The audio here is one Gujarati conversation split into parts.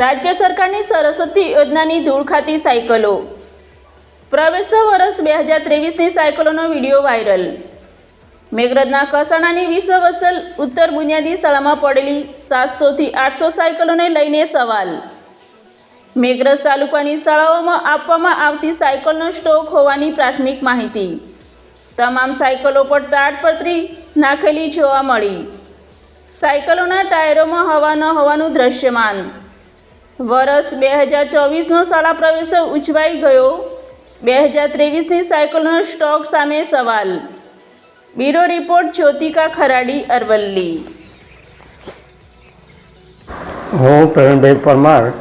રાજ્ય સરકારની સરસ્વતી યોજનાની ધૂળ ખાતી સાયકલો. પ્રવેશ વર્ષ બે હજાર ત્રેવીસની સાયકલોનો વીડિયો વાયરલ. મેઘરજના કસાણાની વિશ્વ વસલ ઉત્તર બુનિયાદી શાળામાં પડેલી સાતસોથી આઠસો સાયકલોને લઈને સવાલ. મેઘરજ તાલુકાની શાળાઓમાં આપવામાં આવતી સાયકલનો સ્ટોક હોવાની પ્રાથમિક માહિતી. તમામ સાયકલો પર તાડપત્રી નાખેલી જોવા મળી. સાયકલોના ટાયરોમાં હવા ન હોવાનું દ્રશ્યમાન. વર્ષ બે હજાર ચોવીસનો શાળા પ્રવેશ ઉજવાઈ ગયો. બે હજાર ત્રેવીસની સાયકલનો સ્ટોક સામે સવાલ. Bureau report, Jyotika Kharadi, Aravalli. હું પ્રવીણભાઈ પરમાર,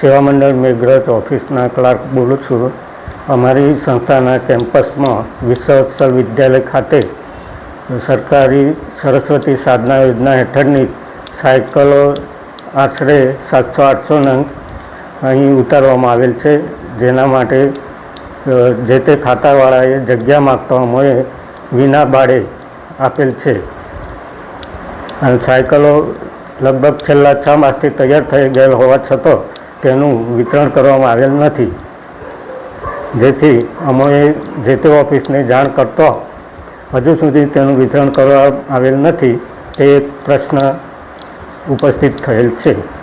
સેવા મંડળ મેઘરજ ઓફિસના ક્લાર્ક બોલું છું. અમારી સંસ્થાના કેમ્પસમાં વિશ્વોત્સવ વિદ્યાલય ખાતે સરકારી સરસ્વતી સાધના યોજના હેઠળની સાયકલો આશરે સાતસો, આઠસો નંગ અહીં ઉતારવામાં આવેલ છે. જેના માટે જે તે ખાતાવાળાએ જગ્યા માગતા અમોએ વિના ભાડે આપેલ છે. અને સાયકલો લગભગ છેલ્લા છ માસથી તૈયાર થઈ ગયેલ હોવા છતાં તેનું વિતરણ કરવામાં આવેલ નથી. જેથી અમોએ જે તે ઓફિસને જાણ કરતો હજુ સુધી તેનું વિતરણ કરવામાં આવેલ નથી, તે એક પ્રશ્ન ઉપસ્થિત થયેલ છે.